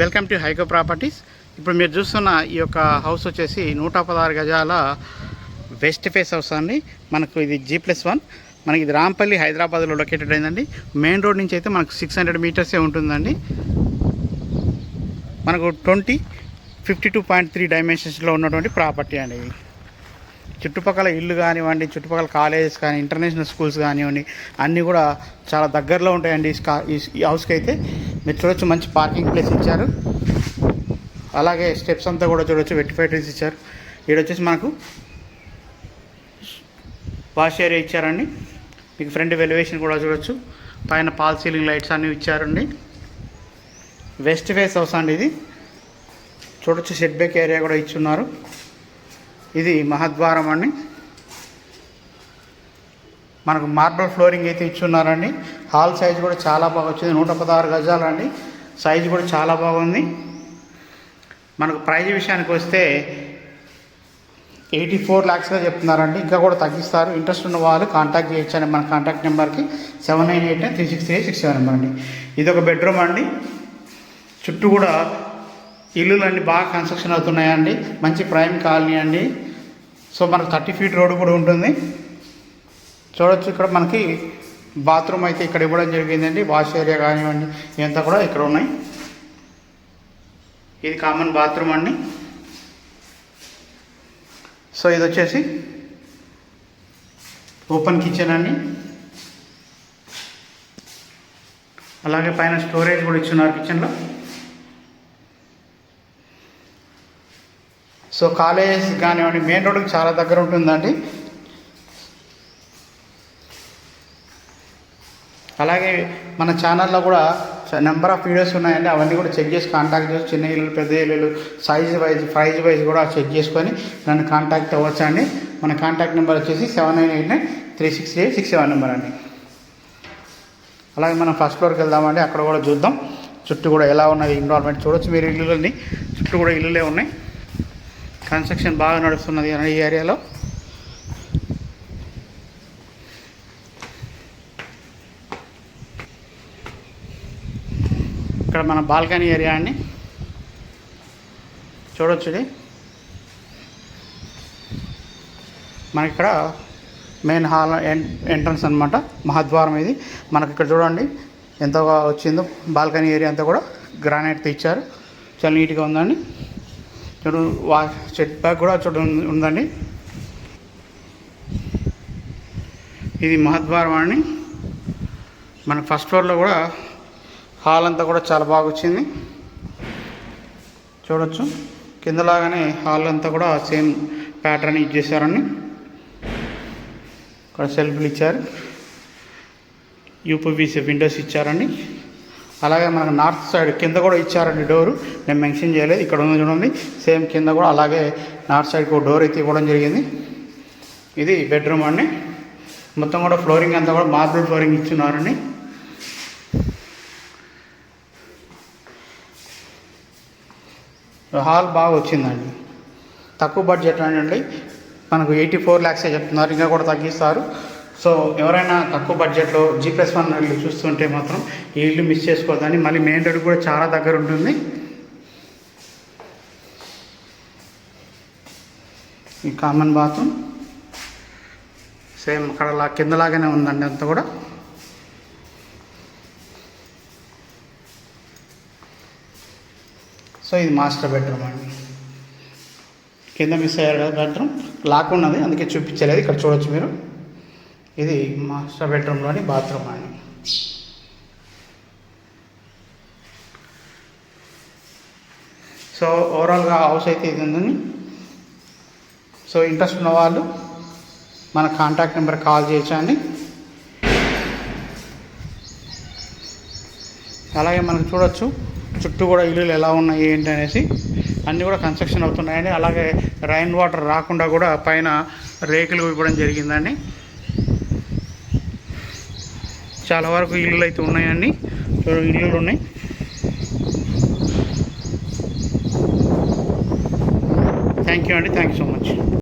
Welcome to హైకో properties. ఇప్పుడు మీరు చూస్తున్న ఈ యొక్క హౌస్ వచ్చేసి నూట పదహారు గజాల వెస్ట్ ఫేస్ హౌస్ అండి. మనకు ఇది జీ ప్లస్ వన్. మనకి ఇది రాంపల్లి హైదరాబాద్లో లొకేటెడ్ అయిందండి. మెయిన్ రోడ్ నుంచి అయితే మనకు సిక్స్ హండ్రెడ్ మీటర్సే ఉంటుందండి. మనకు twenty fifty two point three డైమెన్షన్స్లో ఉన్నటువంటి ప్రాపర్టీ అండి ఇది. చుట్టుపక్కల ఇల్లు కానివ్వండి చుట్టుపక్కల కాలేజెస్ కానీ ఇంటర్నేషనల్ స్కూల్స్ కానివ్వండి అన్నీ కూడా చాలా దగ్గరలో ఉంటాయండి. ఈ హౌస్కి అయితే మీరు చూడొచ్చు మంచి పార్కింగ్ ప్లేస్ ఇచ్చారు. అలాగే స్టెప్స్ అంతా కూడా చూడొచ్చు వెట్టిఫైటరీస్ ఇచ్చారు. ఇక్కడ వచ్చేసి మనకు వాష్ ఏరియా ఇచ్చారండి. మీకు ఫ్రంట్ వెలివేషన్ కూడా చూడొచ్చు. పైన పాల్ సీలింగ్ లైట్స్ అన్నీ ఇచ్చారండి. వెస్ట్ ఫేస్ హౌస్ అండి ఇది. చూడొచ్చు షెడ్ బ్యాక్ ఏరియా కూడా ఇచ్చున్నారు. ఇది మహద్వారం అండి. మనకు మార్బల్ ఫ్లోరింగ్ అయితే ఇచ్చున్నారండి. హాల్ సైజ్ కూడా చాలా బాగా వచ్చింది. నూట పదహారు గజాలండి. సైజ్ కూడా చాలా బాగుంది. మనకు ప్రైజ్ విషయానికి వస్తే ఎయిటీ ఫోర్ ల్యాక్స్గా చెప్తున్నారండి. ఇంకా కూడా తగ్గిస్తారు. ఇంట్రెస్ట్ ఉన్న వాళ్ళు కాంటాక్ట్ చేయొచ్చండి మన కాంటాక్ట్ నెంబర్కి. Seven nine eight nine three six three six seven number అండి. ఇది ఒక బెడ్రూమ్ అండి. చుట్టూ కూడా ఇల్లులన్నీ బాగా కన్స్ట్రక్షన్ అవుతున్నాయండి. మంచి ప్రైమ్ కాలనీ అండి. సో మనకు థర్టీ ఫీట్ రోడ్ కూడా ఉంటుంది. చూడొచ్చు ఇక్కడ మనకి బాత్రూమ్ అయితే ఇక్కడ ఇవ్వడం జరిగిందండి. వాష్ ఏరియా కానివ్వండి ఇదంతా కూడా ఇక్కడ ఉన్నాయి. ఇది కామన్ బాత్రూమ్ అండి. సో ఇది వచ్చేసి ఓపెన్ కిచెన్ అండి. అలాగే పైన స్టోరేజ్ కూడా ఇచ్చున్నారు కిచెన్లో. సో కాలేజ్ కానివ్వండి మెయిన్ రోడ్కి చాలా దగ్గర ఉంటుందండి. అలాగే మన ఛానల్లో కూడా నెంబర్ ఆఫ్ వీడియోస్ ఉన్నాయండి అవన్నీ కూడా చెక్ చేసి కాంటాక్ట్ చేసి చిన్న ఇల్లు పెద్ద ఇల్లు సైజ్ వైజ్ ప్రైజ్ వైజ్ కూడా చెక్ చేసుకొని నన్ను కాంటాక్ట్ అవ్వచ్చు అండి మన కాంటాక్ట్ నెంబర్ వచ్చేసి seven nine eight nine three six eight six seven number అండి. అలాగే మనం ఫస్ట్ ఫ్లోర్కి వెళ్దామండి అక్కడ కూడా చూద్దాం. చుట్టూ కూడా ఎలా ఉన్నది ఇన్వాల్వ్మెంట్ చూడొచ్చు మీరు ఇల్లులన్నీ. చుట్టూ కూడా ఇల్లులే ఉన్నాయి. కన్స్ట్రక్షన్ బాగా నడుస్తున్నది ఈ ఏరియాలో. ఇక్కడ మన బాల్కనీ ఏరియా అండి. చూడొచ్చు ఇది. మనకి ఇక్కడ మెయిన్ హాల్ ఎంట్రన్స్ అనమాట మహాద్వారం ఇది. మనకి ఇక్కడ చూడండి ఎంతగా వచ్చిందో బాల్కనీ ఏరియా అంతా కూడా గ్రానైట్తో ఇచ్చారు చాలా నీట్గా ఉందండి. చూడు వా చెట్ బ్యాగ్ కూడా చూడ ఉందండి. ఇది మహద్వారం మన ఫస్ట్ ఫ్లోర్లో కూడా హాల్ అంతా కూడా చాలా బాగా వచ్చింది. చూడొచ్చు. కిందలాగానే హాల్ అంతా కూడా సేమ్ ప్యాటర్న్ ఇచ్చేసారండి ఇక్కడ సెల్ఫ్లు ఇచ్చారు. యూపీవీసీ విండోస్ ఇచ్చారండి. అలాగే మనకు నార్త్ సైడ్ కింద కూడా ఇచ్చారండి డోరు. నేను మెన్షన్ చేయలేదు. ఇక్కడ ఉంది చూడండి. సేమ్ కింద కూడా అలాగే నార్త్ సైడ్కి ఒక డోర్ అయితే ఇవ్వడం జరిగింది. ఇది బెడ్రూమ్ అండి. మొత్తం కూడా ఫ్లోరింగ్ అంతా కూడా మార్బుల్ ఫ్లోరింగ్ ఇచ్చున్నారండి. హాల్ బాగా వచ్చిందండి. తక్కువ బడ్జెట్ అండి. మనకు ఎయిటీ ఫోర్ ల్యాక్సే చెప్తున్నారు. ఇంకా కూడా తగ్గిస్తారు. సో ఎవరైనా తక్కువ బడ్జెట్లో జీ ప్లస్ వన్ ఇల్లు చూస్తుంటే మాత్రం ఈ ఇల్లు మిస్ చేసుకోవద్దని మళ్ళీ మెయిన్ రోడ్ కూడా చాలా దగ్గర ఉంటుంది. ఈ కామన్ బాత్రూమ్ సేమ్ అక్కడ లా కిందలాగానే ఉందండి అంతా కూడా. సో ఇది మాస్టర్ బెడ్రూమ్ అండి. కింద మిస్ అయ్యారు కదా బెడ్రూమ్ లాక్ ఉన్నది అందుకే చూపించలేదు. ఇక్కడ చూడొచ్చు మీరు. ఇది మాస్టర్ బెడ్రూమ్లోని బాత్రూమ్ అని సో ఓవరాల్గా హౌస్ అయితే ఇది ఉందని. సో ఇంట్రెస్ట్ ఉన్న వాళ్ళు మన కాంటాక్ట్ నెంబర్ కాల్ చేయొచ్చండి. అలాగే మనం చూడొచ్చు చుట్టూ కూడా ఇల్లులు ఎలా ఉన్నాయి ఏంటి అనేసి. అన్నీ కూడా కన్స్ట్రక్షన్ అవుతున్నాయండి. అలాగే రైన్ వాటర్ రాకుండా కూడా పైన రేకులు ఇవ్వడం జరిగిందండి. చాలా వరకు ఇల్లులు అయితే ఉన్నాయండి. ఇల్లులు ఉన్నాయి. థ్యాంక్ యూ అండి. Thank you so much